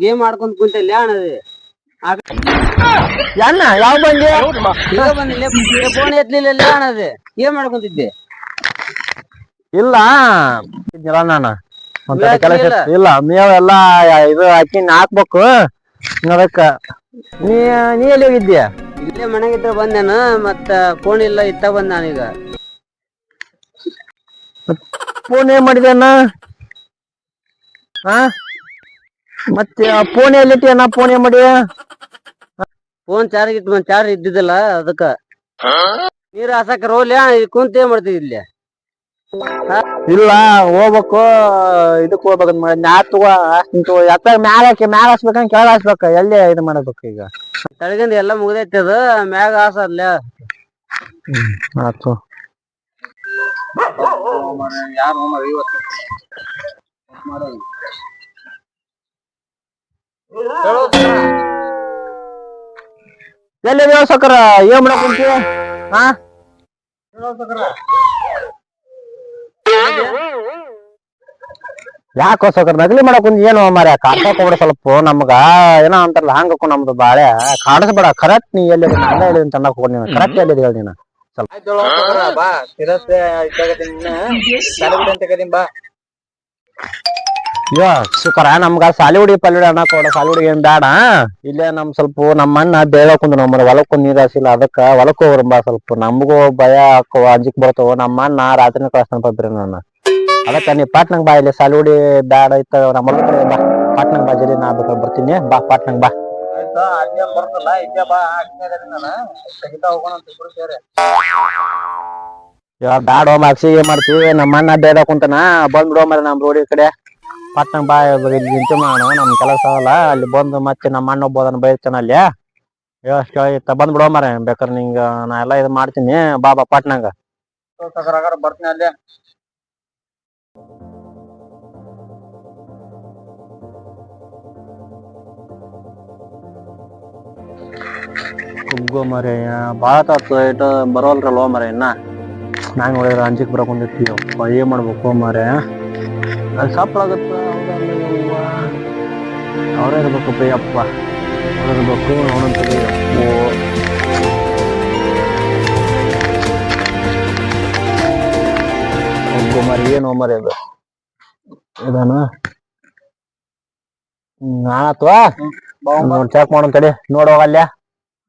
Game ಆಡ್ಕೊಂತ ಕುಂತಿಲ್ಲ ಅಣ್ಣది ಅಣ್ಣ ಯಾವ ಬಂದಿ ಬಂದಿಲ್ಲ ಫೋನ್ ಎತ್ತಲಿಲ್ಲ ಅಣ್ಣది ಗೇಮ್ ಆಡ್ಕೊಂತಿದ್ದೆ ಇಲ್ಲ. ನಾನು. ಕೆಲಸ ಇಲ್ಲ. ಮೇವ್ ಎಲ್ಲಾ ಇದು ಹಾಕಿ ಹಾಕ್ಬೇಕು ಅದಕ್ಕ. ನೀ ನೀ ಎಲ್ಲಿ ಹೋಗಿದ್ಯಾ ಇಲ್ಲೇ ಮನೆಗಿದ್ರ ಬಂದೇನ ಮತ್ತ ಫೋನ್ ಇಲ್ಲ ಇತ್ತ ಬಂದ ನಾನೀಗ. ಫೋನ್ ಏನ್ ಮಾಡಿದ್ಯಾನ ಹಾ ಮತ್ತೆ ಫೋನ್ ಎಲ್ಲಿಟ್ಟಿಯನ್ನ ಫೋನ್ ಏನ್ ಮಾಡಿಯ? ಫೋನ್ ಚಾರ್ಜ್ ಇತ್ತು ಚಾರ್ಜ್ ಇದ್ದಿದ್ದಲ್ಲ ಅದಕ್ಕ. ನೀರ್ ಹಾಸಕ್ ರೋಲ್ಯ? ಕುಂತ ಏನ್ ಮಾಡ್ತಿದ್ ಇಲ್ಲಿ? ಇಲ್ಲ ಹೋಗ್ಬೇಕು ಇದಕ್ ಹೋಗ್ಬೇಕಂತ ಮಾಡಿ ನಾ ತಗೋ ಎತ್ತ ಮ್ಯಾಲ ಹಾಕಿ ಮ್ಯಾಲ ಹಾಸ್ಬೇಕಂತ ಕೆಳಗ ಹಾಸ್ಬೇಕ. ಎಲ್ಲಿ ಇದು ಮಾಡ್ಬೇಕು ಈಗ? ತಳಗಿಂದ ಎಲ್ಲ ಮುಗ್ದೈತಿ ಅದ. ಮ್ಯಾಗ ಹಾಸದ್ಲ. ಆತು. ಯಾರು ಎಲ್ಲಿ ಸಕರ ಏನ್ ಮಾಡಕ್ ಕುಂತಿ ಹಾ? ಯಾಕೋ ಸಕರ್ ನಗಲಿ ಮಾಡಕ್ ಕುಂತ? ಏನು ಮಾರ ಕಾಡ್ಸಕ್ ಹೋಗ್ಬಿಡ ಸ್ವಲ್ಪ ನಮ್ಗ. ಏನೋ ಅಂತಾರಲ್ಲ ಹಂಗ ನಮ್ದು ಬಾಳೆ. ಕಾಡಿಸ್ಬೇಡ, ಕರೆಕ್ಟ್ ನೀ ಎಲ್ಲಿ ಅಲ್ಲ ಎಲ್ಲಿ ಅಂತ ಅನ್ನಕ್ ಹೋಗಿ ನೀನು. ಕರೆಕ್ಟ್ ಎಲ್ಲಿ ಹೇಳಿ ನೀನು. ಬಾ. ತಿರಸ್ತೆ ಬಾ. ಅಯ್ಯೋ ಸುಕರ ನಮ್ಗ ಸಾಲಿಹುಡಿ ಪಲ್ಲಿಡಿ ಅನ್ನ ಕೊಡ. ಸಾಲಿಹುಡಿ ಏನ್ ಬೇಡ ಇಲ್ಲೇ ನಮ್ ಸ್ವಲ್ಪ ನಮ್ಮ ಅಣ್ಣ ಬೇಗ ಕುಂದ ನಮ್ಮ ಹೊಲಕ್ಕೂ ನೀರ್ ಹಾಸಿಲ್ಲ. ಅದಕ್ಕ ಹೋಗ್ರಿ ಬಾ ಸ್ವಲ್ಪ. ನಮಗೂ ಭಯ ಹಾಕೋ ಅಂಜಿಕ್ ಬರ್ತಾವ. ನಮ್ಮ ಅಣ್ಣ ರಾತ್ರಿ ಕಳಿಸ್ತಾನ ಪಬ್ರಿ ನನ್ನ. ಅದಕ್ಕ ನೀ ಪಾಟ್ನಂಗ್ ಬಾ ಇಲ್ಲಿ. ಸಾಲಿಹುಡಿ ಬೇಡ ಇತ್ತ ನಮ್ಮ ಹೊಲಕ್ ಬಾ. ಪಾಟ್ನಂಗ್ ಬಾ ಜರಿ ನಾ ಬೇಕಾದ್ರೆ ಬರ್ತೀನಿ. ಬಾ, ಪಾಟ್ನಂಗ್ ಬಾ. ಬರ್ತಲ್ಲ. ಬಾ. ಹಾಕ್ತೀನಿ ನಾನು ತೆಗಿತಾ ಹೋಗೋಣ ಸೇರಿ. ಇವಾಗ ಬ್ಯಾಡ ಮಾಕ್ಸಿ ಏನ್ ಮಾಡ್ತೀವಿ ನಮ್ಮ ಅಣ್ಣ ಬೇಡ ಕುಂತಾನ. ಬಂದ್ಬಿಡೋ ಮರ ನಮ್ ರೋಡಿ ಕಡೆ. ಪಟ್ನಂಗ್ ಬಾ ನಿಂತು ಮಾಡೋಣ ನಮ್ ಕೆಲಸ ಆಗಲ್ಲ ಅಲ್ಲಿ ಬಂದು ಮತ್ತೆ ನಮ್ಮ ಅಣ್ಣ ಒಬ್ಬದನ್ನ ಬೈತಾನ ಅಲ್ಲಿ. ಕೇಳಿತ್ತ ಬಂದ್ಬಿಡೋ ಮರ ಬೇಕಾದ್ರೆ ನಿಂಗ ನಾ ಎಲ್ಲ ಇದು ಮಾಡ್ತೀನಿ. ಬಾಬಾ ಪಟ್ನಂಗ. ಬರ್ತೀನಿ ಅಲ್ಲಿ ಹುಗ್ಗೋ ಮರೆ ಭಾಳ ತಾತು ಬರೋಲ್ರಲ್ವ ಮರ ಇನ್ನ? ನಂಗೆ ನೋಡಿದ್ರೆ ಅಂಜಿಕ್ ಬರಕೊಂಡಿರ್ತೀವಿ ಅಪ್ಪ ಏನ್ ಮಾಡ್ಬೇಕು ಮರೆ ಸಪ್ಪಳಾಗತ್ತೆ ಅವರೇ ಇರ್ಬೇಕಪ್ಪ ಅಪ್ಪ. ಅವ್ರು ಇರ್ಬೇಕು ಅವನಂತ ಅಪ್ಪೋ. ಹುಗ್ಗೋ ಮರಿ ಏನು ಮರಿ ಅದು? ಇದಾನ? ಆತ್ವಾ ನೋಡ್ ಚೆಕ್ ಮಾಡೋ ತಡಿ ನೋಡುವಾಗ ಅಲ್ಲೇ.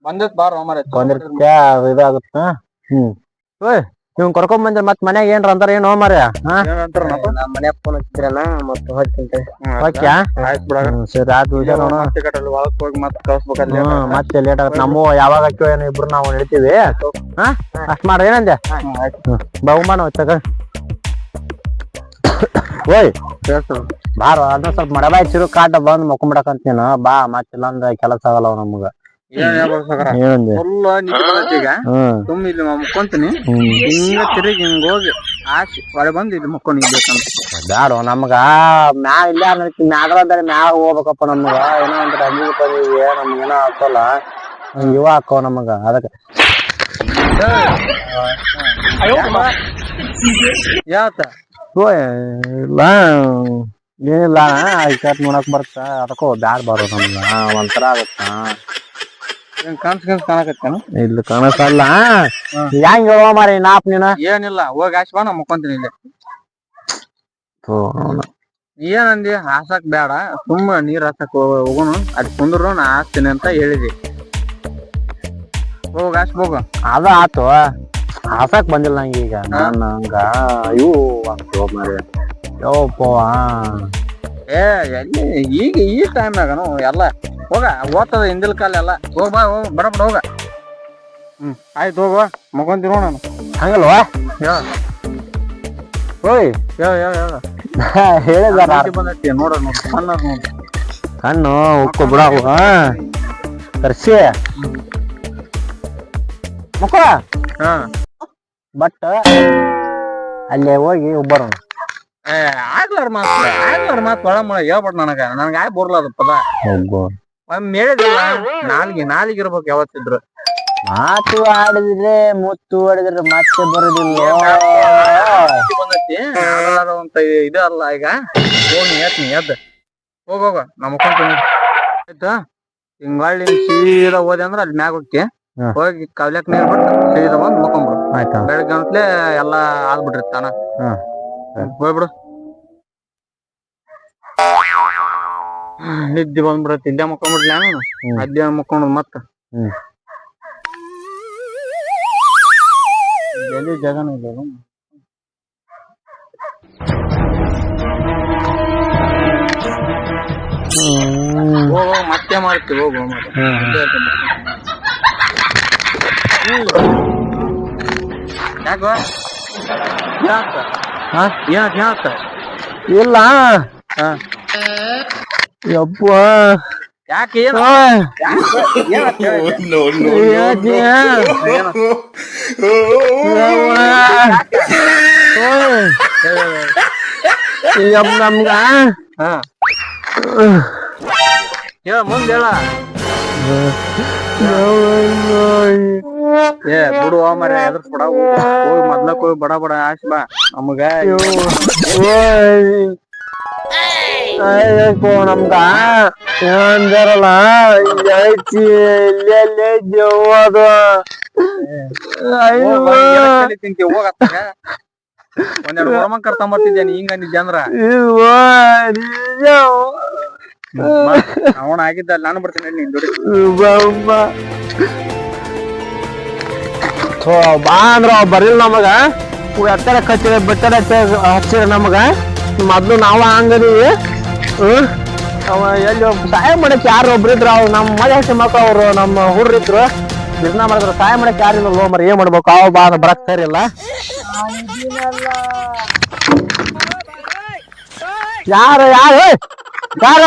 ಬಂದಿತ್ ಬಾರ ಮರ ಬಂದಿರ್ತ್ಯ? ಇದಾಗುತ್ತ? ಹ್ಮ್. ಓಯ್ ಇವ್ ಕರ್ಕೊಂಡ್ ಬಂದ್ರೆ ಮತ್ ಮನ್ಯಾಗ ಏನ್ರ ಅಂತಾರ ಏನೋ ಮಾರ್ಯ ಫೋನ್ ಹಚ್ಚಿದ್ರಲ್ಲ ಮತ್ತೆ ಹೋಗ್ತೀನಿ ಸರಿ ಆಯ್ತು ನೋಡು. ಲೇಟ್ ಆಗತ್ತೆ. ನಮ್ಮ ಯಾವಾಗ ಹಾಕ್ಯೋ ಏನೋ ಇಬ್ರು ನಾವು ಹೇಳ್ತೀವಿ. ಹಾ? ಅಷ್ಟ್ ಮಾಡ್ರಿ ಏನಂದೆ ಹ್ಮ್ ಬಹುಮಾನ ಹೋಯ್ತಕ ಓಯ್ ಬಾರ ಅದನ್ನ ಸ್ವಲ್ಪ ಮಡಬಾಯ್ ಚಿರು ಕಾಟ ಬಂದ್ ಮಕ್ಕೊಂಬಿಡಕಂತ ನೀನು. ಬಾ ಮತ್ತೆ ಇಲ್ಲಾಂದ್ರೆ ಕೆಲಸ ಆಗಲ್ಲ ನಮ್ಗ. ಫುಲ್ ಈಗ ತುಂಬ ಇಲ್ಲಿ ಮುಕ್ಕೊಂತೀನಿ. ಹಿಂಗ ತಿರುಗಿ ಹಿಂಗ ಹೋಗಿ ಆಚೆ ಹೊಳೆ ಬಂದು ಇಲ್ಲಿ ಮುಕ್ಕೊಂಡು ನಿಲ್ಬೇಕಂತ ಬ್ಯಾಡ ನಮ್ಗ ಮ್ಯಾ ಇಲ್ಲ ಮ್ಯಾಲ ಮ್ಯಾಗಲ ಅಂದ್ರೆ ಮ್ಯಾಗ ಹೋಗ್ಬೇಕಪ್ಪ ನಮ್ಗ. ಏನೋ ಒಂದು ಬಂದಿವಿ ನಮ್ಗ ಏನೋ ಹಾಕೋಲ್ಲ ಹಂಗ್ ಇವ ಹಾಕೋ ನಮಗ ಅದಕ್ಕೆ. ಯಾವತ್ತ? ಇಲ್ಲ. ಏನಿಲ್ಲ ಐಕಾಟ್ ನೋಡಕ್ ಬರ್ತ ಅದಕ್ಕೋ ಬ್ಯಾಡ್ ಬರೋ ನಮ್ಗ. ಒಂಥರ ಆಗತ್ತ? ಕಾಣಕತ್ತೇನು? ಇಲ್ಲ ಕಾಣಿಸಲ್ಲ ಹೆಂಗ್ ಹೇಳುವ ಮಾರಿ ನಾಪ್ ನೀನ? ಏನಿಲ್ಲ ಹೋಗಿ ಆಚೆ ಬಾ ನಾ ಮುಕ್ಕೊಂತೀನಿ ಇಲ್ಲಿ. ಏನಂದಿ ಹಾಸಕ್ ಬೇಡ ಸುಮ್ಮ ನೀರ್ ಹಾಸಕ್ ಹೋಗೋಣ ಅದ್ ಕುಂದ್ರು ನಾ ಹಾಸ್ತೀನಿ ಅಂತ ಹೇಳಿದಿ. ಹೋಗ್ ಹಾಸ್ ಹೋಗು. ಅದ ಆತು. ಹಾಸಕ್ ಬಂದಿಲ್ಲ ನಂಗೆ ಈಗ. ನಾನು ಹಂಗ ಇವು ಆಗ್ತವ ಮಾರಿ ಯಪ್ಪ ಏ ಎಲ್ಲಿ ಈಗ ಈ ಟೈಮ್ನಾಗನು ಎಲ್ಲ ಹೋಗ ಓದ್ತದ ಹಿಂದಿಲ್ ಕಾಲ ಎಲ್ಲ. ಹೋಗ ಬಾ ಹೋಗ ಬರಬೇಡ ಹೋಗ. ಹ್ಮ್ ಆಯ್ತು ಹೋಗುವ ಮುಕೊಂತೀನಿ ನಾನು ಹಂಗಲ್ವಾ? ಓಯ್. ಯಾವ ಯಾವ ಯಾವ ಹೇಳಿದಾರ. ಬಂದೈತಿ ನೋಡ ನೋಡು ಸಣ್ಣ ನೋಡು. ಕಣ್ಣು ಉಕ್ಕು ಬಿಡವು ತರ್ಸಿ ಮುಖ. ಹಾ. ಬಟ್ ಅಲ್ಲೇ ಹೋಗಿ ಬರೋಣ ಏ ಆಗ್ಲಾರ ಮಾತು ಆಗ್ಲಾರ ಮಾತು ಒಳ ಮಳ ಹೇಳ್ಬೇಡ ನನಗ. ನನಗ ಆಯ್ ಬರ್ಲ ಅದು ಪದ ಒಮ್ಮೆ ಹೇಳಿದಿಲ್ಲ ನಾಲ್ಗೆ ನಾಲಿಗೆ ಇರ್ಬೇಕು ಯಾವತ್ತಿದ್ರು. ಮಾತು ಆಡಿದ್ರೆ ಮುತ್ತು ಆಡಿದ್ರೆ ಮತ್ತೆ ಬರೋದಿಲ್ಲ. ಬಂದೈತಿ. ಅಂತ ಇದು ಅಲ್ಲ ಈಗ. ಹೋಗಿ ಎತ್ನಿ ಎದ್ದ ಹೋಗ ಹೋಗ ನಮ್ಮ ಮುಕ್ಕೊಂತೀನಿ ಆಯ್ತಾ ಹಿಂಗ್ ಹೊಳ್ಳಿ ಹಿಂಗ್ ಸೀದಾ ಹೋದೆ ಅಂದ್ರ ಅಲ್ಲಿ ಮ್ಯಾಗ ಹೋಗ್ತಿ. ಹೋಗಿ ಕವ್ಲ್ಯಾಕ್ ನೀರ್ ಬಿಟ್ಟು ಸೀದಾ ಬಂದು ಮುಕ್ಕೊಂಬಿಡು ಆಯ್ತಾ? ಬೆಳಗ್ಗೆ ಅಂತಲೇ ಎಲ್ಲಾ ಆದ್ಬಿಟ್ಟಿರ್ತಾನ ಹಾ. ಹೋಗ್ಬಿಡು ನಿದ್ದೆ ಬಂದ್ಬಿಡತ್ತೆ ಇಲ್ಲೇ ಮುಕ್ಕೊಂಬಿಡ್ಲಿ ನಾನು. ಅಲ್ಲೇ ಮುಕ್ಕೊಂಡು ಮತ್ತ. ಎಲ್ಲಿ ಜಾಗನೂ ಇಲ್ಲ ಹೋಗೋ ಮತ್ತೆ ಮಾಡ್ತೀವಿ ಹೋಗೋ. ಯಾಕೋ? ಯಾಕ? ಹಾ? ಯಾಕ ಯಾಕ ಇಲ್ಲ ಹಾ. ಯಪ್ಪ ಯಾಕೆ ಏನು ಓಯ್, ಏನಾತ್ ಹೇಳು. ಯಾಕೆ? ಏನಾತ್? ಯವ್ವ. ಓಯ್, ಹೇಳು, ಹೇಳು. ಯಪ್ಪ ನಮ್ಗ ಹಾ ಹೇಳ ಮುಂದ್ ಹೇಳ ಏ ಬಿಡು ಮರ ಎದ್ರ ಕೊಡ ಹೋಗಿ ಮೊದ್ಲಕ್ ಹೋಗಿ ಬಡ ಬಡ ಆಶ್ ಬಾ. ನಮಗ ನಮ್ಗ. ಅಂದಾರಲ್ಲ ಐತಿ ಇಲ್ಲೇ ಇಲ್ಲೇ ಅಯ್ಯೋ ತಿಂತಿ ಹೋಗತ್ತಾಗ ಒಂದೆರಡು ಹೊರಮಂಗ್ ಕರ್ಕೊಂಬರ್ತಿದ್ದೆ ನೀ ಹಿಂಗ ನಿಜ ಅಂದ್ರ? ಅವನ ಆಗಿದ್ದ ನಾನು ಬರ್ತೀನಿ. ಬಾ ಅಂದ್ರ ಅವ್ ನಮಗ. ಎತ್ತರ ಕಚ್ಚಿರ ಬೆಟ್ಟರ ಹಚ್ಚಿರ ನಮಗ. ಮೊದ್ಲು ನಾವ ಹಂಗದೀವಿ ಹ್ಮ್? ಎಲ್ಲಿ ಸಹಾಯ ಮಾಡಕ್ ಯಾರು ಒಬ್ರು ಇದ್ರು, ಅವ್ರು ನಮ್ಮ ಮನೆ ಹೆಸರು ಮಕ್ಳು, ಅವ್ರು ನಮ್ಮ ಹುಡ್ರಿದ್ರು ಇದ್ರು. ಬಿಸ್ನ ಮಾಡಿದ್ರು ಸಹಾಯ ಮಾಡಕ್ ಯಾರಿಲ್ಲ ಲೋ ಮರ ಏನ್ ಮಾಡ್ಬೇಕು? ಅವ ಬಾ ಅಂದ್ರ ಬರಕ್ ಸರಿಲ್ಲ ಯಾರ, ಯಾರು ಯಾರ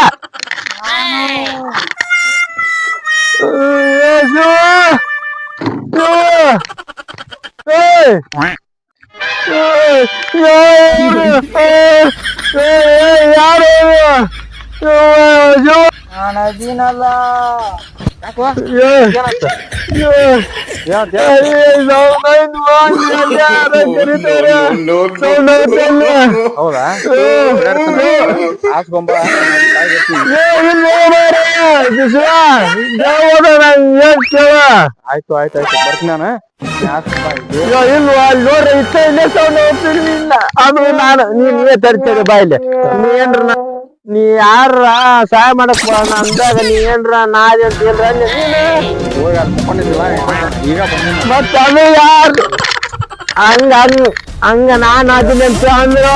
ಯೇಸು! ಯೋ! ಏಯ್! ಏಯ್! ಯಾರು? ಏಯ್! ಯಾರು ಇವ್ರು? ಯೋ! ಯೋ! ಯಾಕೋ ಏಯ್! ಏನಾಯ್ತು ಏಯ್! ಏನಾಯ್ತು? ಏಯ್! ಸೌಂಡ್. ಹೌದಾ! ಹಾಸ್ಕೊಂಬ ಆಯ್ತು ಆಯ್ತು ಆಯ್ತು ಬರ್ತೀನಿ ನಾನು ನೀನ್ ಇಲ್ಲಿ. ನೀ ತರ್ತೀರಿ ಬಾಯ್ಲಿ ನೀ ಏನ್ರ ನಾ- ಯಾರ ಸಹಾಯ ಮಾಡಕ್ ಅಂದಾಗ ನೀ ಏನ್ರ ನಾದಿ ಅಂತ ಏನ್ರ ಮತ್ತ ಅದು ಯಾರು? ಹಂಗ ಹಂಗ ಹಂಗ ನಾನ್ ಅದನ್ನ ಅಂತ ಅಂದ್ರ.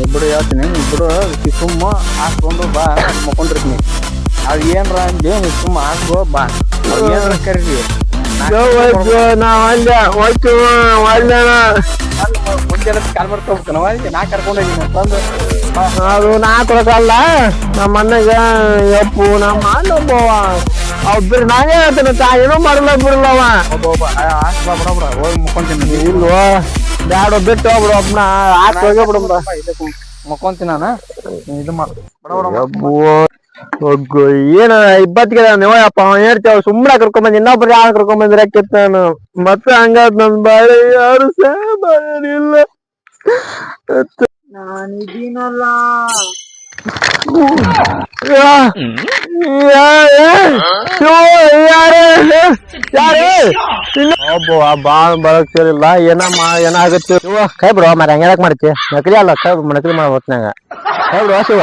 ಇಬ್ಬರು ಹೇಳ್ತೀನಿ ಇಬ್ಬರು ಸುಮ್ಮ ಹಾಕೊಂಡು ಬಾ ಮಕ್ಕೊಂಡಿರ್ತೀನಿ. ಅದು ಏನ್ರ ಅಂದಿ ನೀ ಸುಮ್ಮ ಹಾಕೋ ಬಾ. ಏನ್ರ ಕರೀರಿ. ನಾವ್ ಅಲ್ಲೇ ಹೋಯ್ತು ಮುಂಜಾನೆ ಕಾಲ್ ಮಾಡ್ಕೋಬೇಕು ನಾವು ನಾ ಕರ್ಕೊಂಡೋಗಿ ಅಂತಂದ್ರೆ ಅದು ನಾ ಕೊಡಕಲ್ಲ ನಮ್ಮ ಅಣ್ಣಗ, ಯಪ್ಪು, ನಮ್ಮ ಅಣ್ಣ ಒಬ್ಬವ. ಒಬ್ಬರು ನಾನೇ ಹೇಳ್ತೇನೆ ತಾ ಏನೋ ಮಾಡಲ್ಲ ಬಿಡಲ್ಲವ ಬಿಡ ಬಿಡ ಇಲ್ವೋ? ಬ್ಯಾಡ ಬಿಟ್ಟು ಹೋಗ್ಬಿಡು ಒಬ್ಬನ ಆಸ್ ಹೋಗೇ ಬಿಡು ಮುಕ್ಕೊಂತೀನಿ ನಾನು ಇದು ಮಾಡು ಬಡ ಬಡ ಯಪ್ಪು ಒಗ್ಗು ಏನ ಇಬ್ಬತ್ತಿಗೆ ನೀವು ಅಪ್ಪ ಅವ ಹೇಳ್ತೇವ ಸುಮ್ಮನೆ ಕರ್ಕೊಂಬಂದ್ ಇನ್ನೊಬ್ರು ಯಾರು ಕರ್ಕೊಂಬಂದ್ರೆ ಕಿತ್ತ ಮತ್ತೆ ಹಂಗಾದ್ ನನ್ ಬಾಳೆ ಯಾರು ಸಹ ಮಾಡಿಲ್ಲ ನಾನಿದ್ದೀನಲ್ಲ ಒಬ್ಬ ಬಾ ಬರಕ್ ಸೇರಿಲ್ಲ ಏನ ಮಾ ಏನಾಗುತ್ತೆ ಇವ ಕೈ ಬಿಡುವ ಮರ ಹಂಗ ಮಾಡ್ತಿ ನಕಲಿ ಅಲ್ಲ ಕೈ ಬಿಡು, ನಕಲಿ ಮಾಡಿ ಹೊತ್ನಾಗ ಕೈ ಬಿಡುವ ಶಿವ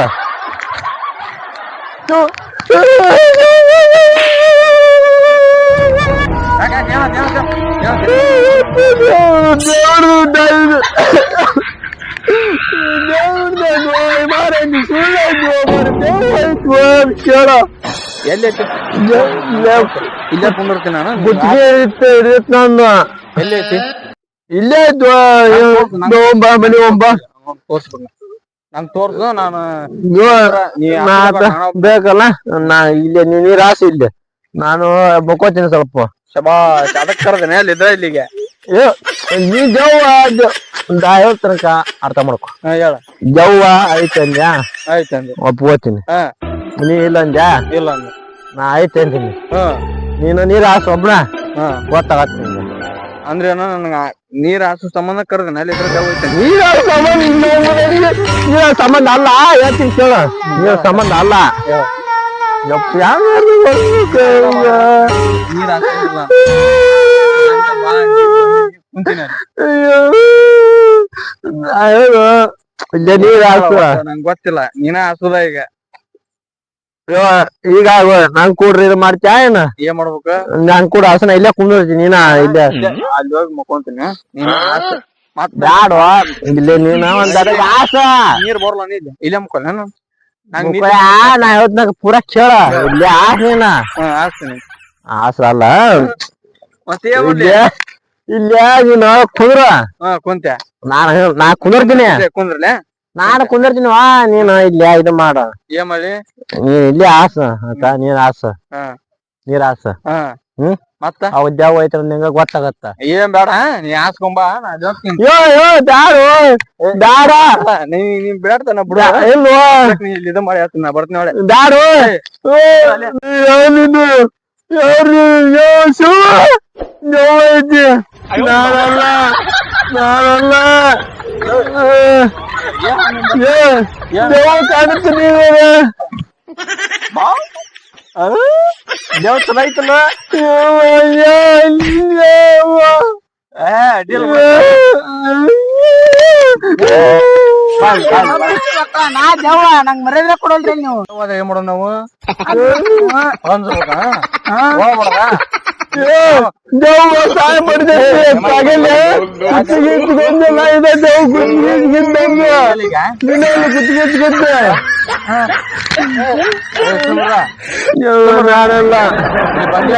ಯಾಕೆ ಕೇಳ. ಎಲ್ಲೈತಿ ಇಲ್ಲೇ ಕುಂದಿರ್ತೀನಿ ನಾನು? ಗುತ್ತಿಗೆ ಇರುತ್ತೆ ಎಲ್ಲೈತಿ ಇಲ್ಲೇ ಮನೆ ನಂಗೆ ತೋರ್ಸು ನಾನು ನಾನು ಬೇಕಲ್ಲ? ನಾ ಇಲ್ಲೇ ನೀ ರಾಶಿ ಇಲ್ಲ. ನಾನು ಬಕ್ಕೋತೀನಿ ಸ್ವಲ್ಪ. ಶಬಾ ಅದಕ್ಕೆ ಕರ್ದೇನೆ ಅಲ್ಲಿದ್ರೆ ಇಲ್ಲಿಗೆ? ಏ, ನೀ ಜವ್ವ ಜ- ಒಂದ್ ಐವತ್ತು ತನಕ ಅರ್ಥ ಮಾಡ್ಕೊ. ಹಾ ಹೇಳ. ಜವ್ವ ಐತೆ ಅಂದ್ಯಾ ಆಯ್ತು ಅಂದೆ ಒಪ್ಕೋತೀನಿ ಹಾ. ನೀ ಇಲ್ಲ ಅಂದ್ಯಾ ಇಲ್ಲ ಅಂದೆ ನಾ ಐತೆ ಅಂತೀನಿ ಹಾ. ನೀನು ನೀರ್ ಹಾಸು ಒಬ್ನ? ಹಾ. ಗೊತ್ತಾಗತ್ತೆ ನಿಂಗೆ ಅಂದ್ರೆ ಏನೋ ನನಗ ನೀರ್ ಹಾಸು ಸಂಬಂಧ ಕರ್ದ ಅಲ್ಲಿ ಇದ್ರ ನೀರ ಸಂಬಂಧ ನೀರ ಸಂಬಂಧ ಅಲ್ಲ ಹೇಳ್ತೀನಿ ಕೇಳ. ನೀರ ಸಂಬಂಧ ಅಲ್ಲ. ಯಪ್ಪ ಯಾರು ನೀರ್ ಹಾಸಿಲ್ಲ ಕುಂತೀನಿ ಇಲ್ಲೇ ನೀರ್ ನಂಗೆ ಗೊತ್ತಿಲ್ಲ. ನೀನ ಹಾಸುದ ಈಗ. ಈಗ ನಂಗ್ ಕೂಡ್ರಿ ಇದು ಮಾಡ್ತ್ಯಾ ಏನ? ಏನ್ ಮಾಡ್ಬೇಕು? ನಂಗ್ ಕೂಡ ಹಸನ. ಇಲ್ಲೇ ಕುಂದಿರ್ತೀನಿ ನೀನ ಇಲ್ಲೇ. ಅಲ್ಲಿ ಹೋಗಿ ಮಕ್ಕೊಂತೀನಿ. ನೀನ ಹಾಸು. ಮತ್ ಬ್ಯಾಡ. ಇಲ್ಲೇ ನೀನ ಒಂದ್ ಅದಕ್ಕೆ ಆಸ ನೀರ್ ಬರ್ಲ ನೀ ಇಲ್ಲೇ? ನಾನು ನೀರ್ ನಾ ಹೇಳ್ತಾಗ ಪೂರಾ ಕೇಳ. ಇಲ್ಲೇ ಆಸ್ ನೀನ. ಹಾಸ್ತೀನಿ. ಆಸ ಅಲ್ಲ ಮತ್ತೆ? ಇಲ್ಲೇ ನೀನು ಕುಂದ್ರ? ಹಾ ನಾನ್ ನಾನು ನಾ ಕುಂದಿರ್ತೀನಿ ಕುಂದ್ರಲೆ? ನಾನು ಕುಂದಿರ್ತೀನಿ ವಾ ನೀನು ಇಲ್ಲಿ ಇದು ಮಾಡ. ಏನ್ ಮಾಡಿ? ನೀ ಇಲ್ಲಿ ಆಸ ಆತ ನೀನ್ ಆಸ. ಹಾ. ನೀರ್ ಆಸ. ಹ್ಮ್? ಮತ್ತ? ಅವ್ ದೇವ್ ಐತ್ರ ನಿಂಗ ಗೊತ್ತಾಗತ್ತ. ಏನ್ ಬೇಡ ನೀ ಹಾಸ್ಕೊಂಬಾ ಯೋ ಯೋ ಬ್ಯಾಡು ಬ್ಯಾಡ. ನೀ ನೀ ಬೇಡ್ತಾನ ಬಿಡು. ಇಲ್ವೋ? ನೀ ಇಲ್ಲಿ ಇದು ಮಾಡಿ ಹಾಕ್ತೀನಿ ನಾ ಬರ್ತೀನಿ ಬ್ಯಾಡು ಯಾರು ಯೋ ಶಿವ ದೇವ್ ಐತಿ ನಾನಲ್ಲ ನಾನಲ್ಲ ಏ ದೇವ್ ಕಾಣುತ್ತೀನಿ ದೇವ್ ಚಲೋ ಐತಲ್ಲ ಏ ಅಡ್ಡಿಲ್ಲ ನಾ ದೇವ ನಂಗ್ ಮರ್ಯಾದೆ ಕೊಡಲ್ರಿ ನೀವು. ಅವಾಗ ಏನ್ ಮಾಡೋಣ ನಾವು? ದೇವ್ ಸಹಾಯ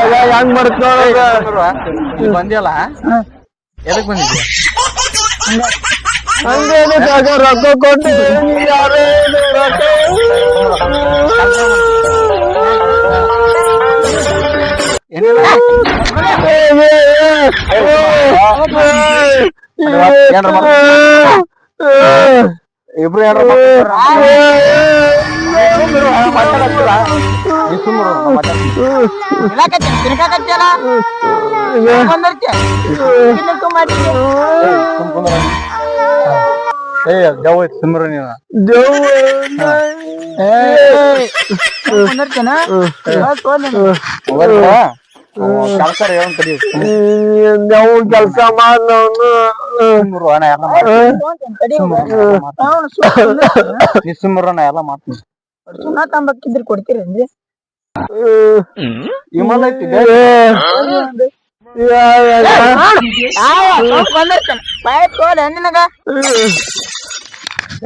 ಇವಾಗ ಹೆಂಗ್ ಇಲ್ಲಿ ಬಂದಿಯಲ್ಲ? ಎದಕ್ ಬಂದಿದ್ಯ? ಹಂಗೆ ಬೇಕಾಗ ರೊಕ್ಕ ಕೊಟ್ಟು ನೀನ್ ಯಾರೇ ಇದು ರೊಕ್ಕ ಏನಿಲ್ಲ ಏ, ಏ, ಏ, ಏ, ಏ, ಇಬ್ರು ಯಾರು ನೀ ಸುಮ್ಮರು ತಿನ್ನಕತ್ತೀನಿ ತಿನ್ಕಾಕತ್ತಿಯಲ್ಲ ಬಂದೈತಿ ತಿನ್ನಕ್ಕೆ ಮಾಡಿದ್ದೆ ಏ ದೇವ್ ಐತಿ ಸುಮ್ಮರು ನೀನು ದೇವ್ವ ಬಂದಿರ್ತೇನ ಕೆಲಸ ಏನು ಕಡಿ ನಾವು ಕೆಲಸ ಮಾಡವನು ಸುಮ್ಮರು ನಾ ಎಲ್ಲ ನೀ ಸುಮ್ಮರು ನಾ ಎಲ್ಲ ಮಾಡ್ತೀನಿ ಸುಣ್ಣ ತಂಬಕ್ಕಿದ್ರೆ ಕೊಡ್ತೀರೇನ್ರಿ ವಿಮಲ್ ಐತಿ ನಿನಗ ತೋಲೆ ನಿನಗ?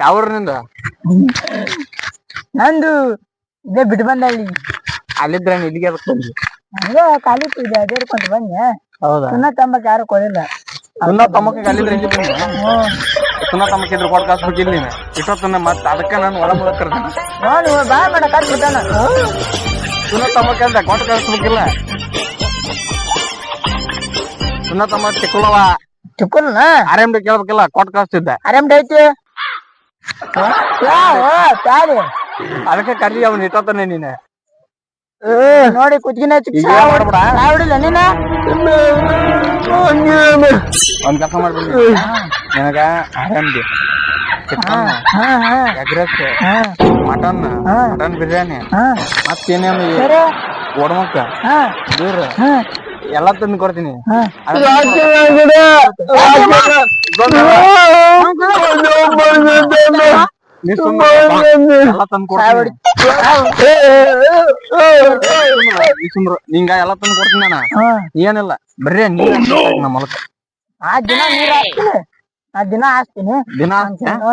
ಯಾವ್ರನಿಂದ? ನಂದು ಇದೇ ಬಿಟ್ಟು ಬಂದಳ್ಳಿ. ಅಲ್ಲಿದ್ರೆ ಇಲ್ಲಿಗೆ ಅದಕ್ಕೆ ಬಂದಿ? ಹಂಗ ಖಾಲಿ ಇದೆ ಅದೇರ್ಕೊಂತ ಬನ್ನಿ ಹೌದಾ? ಸುಣ್ಣ ತಂಬಕ್ ಯಾರು ಕೊಡಿಲ್ಲ ಸುಣ್ಣ ತಮ್ಮಕ್ಕೆ ಅಲ್ಲಿದ್ರೆ ಇಲ್ಲಿ ಬಂದಿ? ಸುಣ್ಣ ತಮ್ಮಕ್ಕೆ ಇದ್ರೆ ಕೊಟ್ಟು ಕಾಸು ಹೋಗಿಲ್ಲ ನೀನು. ಇಷ್ಟೊತ್ತನ್ನ ಮತ್ತೆ ಅದಕ್ಕೆ ನಾನು ಒಳ ಮೂಲಕ ನೋಡಿ ಬಾಯ್ ಕಾಸು ಹಾಕ್ಬಿಟ್ಟಾನ ಸುಣ್ಣ ತಮ್ಮಕ್ಕೆ ಅಂತ ಕೊಟ್ಟು ಕಳಿಸ್ಬೇಕಿಲ್ಲ ಸುಣ್ಣ ತಮ್ಮ ಚಿಕ್ಕಳವ ಚಿಕ್ಕನ ಆರಾಮ್ ಕೇಳ್ಬೇಕಿಲ್ಲ ಕೊಟ್ಟು ಕಳಿಸ್ತಿದ್ದೆ. ಆರಾಮ್ ಐತಿ? ತಾರಿ ಅದಕ್ಕೆ ಕರಿ ಅವ್ನು ಇಟ್ಟೋತಾನೆ ನೀನು. ನೋಡಿ ಕುತ್ಕಿನ ಮಾಡ್ಬೇಡ? ನೀನ? ಒಂದ್ ಕೆಲಸ ಮಾಡ್ಬಿಡಿ ನಿನಗ ಹಾ egg rice mutton mutton biryani ಮತ್ತೇನೇನು ಒಡಮಕ್ಕ ಹಾ. ಬೀರ್. ಎಲ್ಲ ತಂದು ಕೊಡ್ತೀನಿ. ನಿಂಗ ಎಲ್ಲ ತಂದು ಕೊಡ್ತೀನಿ ನಾನು. ಏನಿಲ್ಲ. ಬರ್ರಿ ನೀರ್ ನಮ್ಮ ಹೊಲಕ್ಕ. ಆ ದಿನ ನೀರ್ ಹಾಕ್ತೀನಿ. ದಿನ ಹಾಕ್ತೀನಿ. ದಿನ?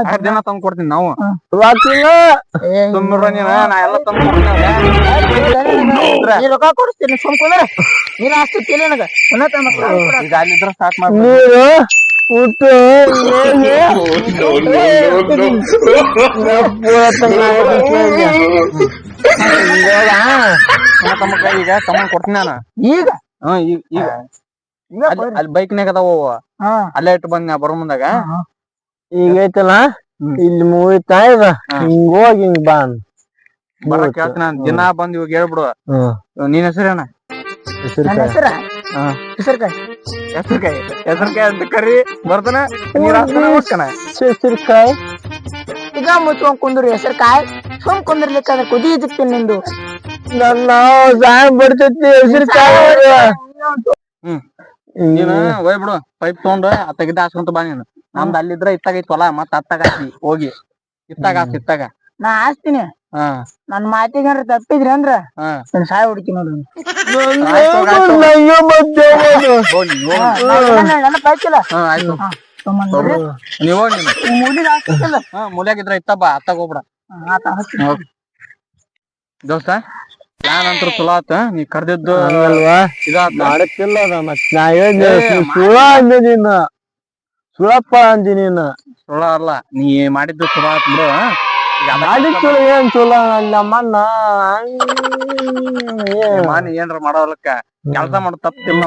ಆ ದಿನ ತಂದು ಕೊಡ್ತೀನಿ ನಾವು? ಸುಮ್ರ ನೀನ ನಾ ಎಲ್ಲ ತಂದು ಕೊಡ್ತೀನಿ ನೀ ರೊಕ್ಕ ಕೊಡಿಸ್ತೀನಿ ಸುಮ್ ಕುಂದ್ರ. ನೀರ್ ಹಾಕ್ತಿಲ್ಲ ನನಗ. ಈಗ ಅಲ್ಲಿದ್ರ ಸ್ಟಾರ್ಟ್ ತಮ್ಮಕ್ಕ ಈಗ ತಮ್ಮ ಕೊಡ್ತೀನಿ ನಾನು. ಈಗ? ಹ್ಮ್ ಈಗ ಅಲ್ಲಿ ಬೈಕ್ ಬೈಕ್ನಾಗ ಅದಾವ ಅಲ್ಲೇ ಇಟ್ಟು ಬಂದ್ ಬರೋ ಮುಂದಾಗ? ಈಗ ಐತಲ್ಲ? ಇಲ್ಲಿ ಮುಗಿತಾ ಇದ. ಹಿಂಗ ಹಿಂಗ್ ಹೋಗಿ ಬಾ ಬರ ಕೇಳ್ತೀನಿ ದಿನ ಬಂದ್ ಇವಾಗ ಹೇಳ್ಬಿಡು. ನಿನ್ ನೀನ್ ಹೆಸರೇನ. ಹೆಸರ್ಕಾಯಿ. ಹೆಸರ್ಕಾಯಿ. ಹೆಸರ್ಕಾಯಿ ಅಂತ ಕರಿ. ಬರ್ತಾನ. ಹೆಸರುಕಾಯಿ. ಈಗ ಮುಚ್ಕೊಂಡ್ ಕುಂದ್ರಿ ಸುಮ್ ಕುಂದ್ರಲಿಕ್ಕಾದ್ರೆ ಕುದಿ ನಿಂದು. ನನ್ನ ಸಾಯ ಬರ್ತೈತಿ ಹೆಸರ್ಕಾಯಿ ಹ್ಮ್. ನೀನ ಹೋಯ್ ಬಿಡು ಪೈಪ್ ತಗೊಂಡು ಅತ್ತಾಗಿದ್ದ ಹಾಸ್ಕೊಂತ ಬಾ ನೀನು. ನಮ್ದು ಅಲ್ಲಿದ್ರ ಇತ್ತಾಗ ಐತ್ ಹೊಲ ಮತ್ತ ಅತ್ತಾಗ ಹಾಕಿ ಹೋಗಿ. ಇತ್ತಾಗ ಹಾಸ್ ಇತ್ತಾಗ ನಾ ಹಾಸ್ತೀನಿ. ಹಾ. ನನ್ ಮಾತಿಗೆ ಏನಾರ ತಪ್ಪಿದ್ರಿ ಅಂದ್ರ ಹಾ. ನನ್ ಸಾಯ್ ಹುಡುಕಿ ನೋಡ್ರಿ ಆಯ್ತ್ ಹೋಗ್, ಆಯ್ತ್ ಹೋಗ್. ನಂಗೆ ಮತ್ತೆ ಹೋಗ್ ನೀನ್ ಹೋಗ್. ನೆನಪ ಆಯ್ತಿಲ್ಲ ಹಾ ಆಯ್ತು. ತೊಗೊಂಬಂದ್ರಿ ನೀವ್ ಹೋಗಿ ಮೂಲ್ಯಾಗಿದ್ರ ಇತ್ತಪ್ಪ ಅತ್ತಾಗ ಹೋಗ್ಬಿಡ. ಹಾಕ್ತೀನಿ. ದೋಸ್ತ? ಪ್ಲಾನ್ ಅಂತೂ ಚಲೋ ಆತ. ನೀ ಕರ್ದಿದ್ದು ಅಲ್ವಾ ಇದಾತ. ಮಾಡಕ್ಕಿಲ್ಲ ಮತ್ ನಾ ಹೇಳಿದ್ದೆ ಏ, ಸುಳ ಅಂದೆ ನೀನ. ಸುಳಪ್ಪ ಅಂದಿ ನೀನ. ಚಲೋ ಅಲ್ಲ. ನೀ ಮಾಡಿದ್ದು ಚಲೋ ಆತ್ ಬಿಡು ಮಾಡಿದ್ ಚಲೋ ಏನ್ ಚಲೋ ನಮ್ಮಣ್ಣ ಮಾನಿ ಏನ್ರ ಮಾಡೋಲಕ್ಕ ಕೆಲಸ ಮಾಡೋ ತಪ್ಪಿಲ್ಲ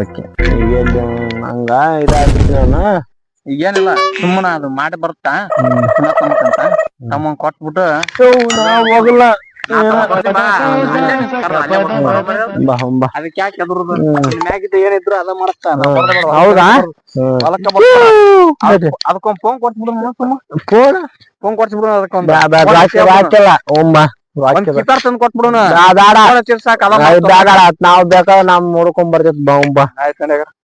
ಓಕೆ. ಈಗ ಹಂಗ ಇದಾಗ್ಬಿಡ್ತೀನಿ ನಾನು ಈಗೇನಿಲ್ಲ ಸುಮ್ಮನ ಅದು ಮಾಡಿ ಬರುತ್ತಾ? ಸುಮ್ಮನೆ ತಮ್ಮಕಂತ ತಮ್ಮ ಕೊಟ್ಬಿಟ್ಟು ನಾ ಹೋಗಲ್ಲ. ಅದಕ್ಕೆ ಏನಿದ್ರು ಅದ ಮಾಡಸ್ತಾನ ಹೌದಾ? ಅದಕ್ಕೊಂದ್ ಫೋನ್ ಕೊಟ್ಬಿಡು ಫೋನ್ ಫೋನ್ ಕೊಟ್ಬಿಡು ಅದಕ್ಕೊಂದ್ ಅದ ಬ್ಯಾಡ ನಾವ್ ಬೇಕಾದ್ರೆ ನಮ್ ನೋಡ್ಕೊಂಡ್ ಬರ್ತೈತ್ ಬಾ ಓಂಬ ಆಯ್ತು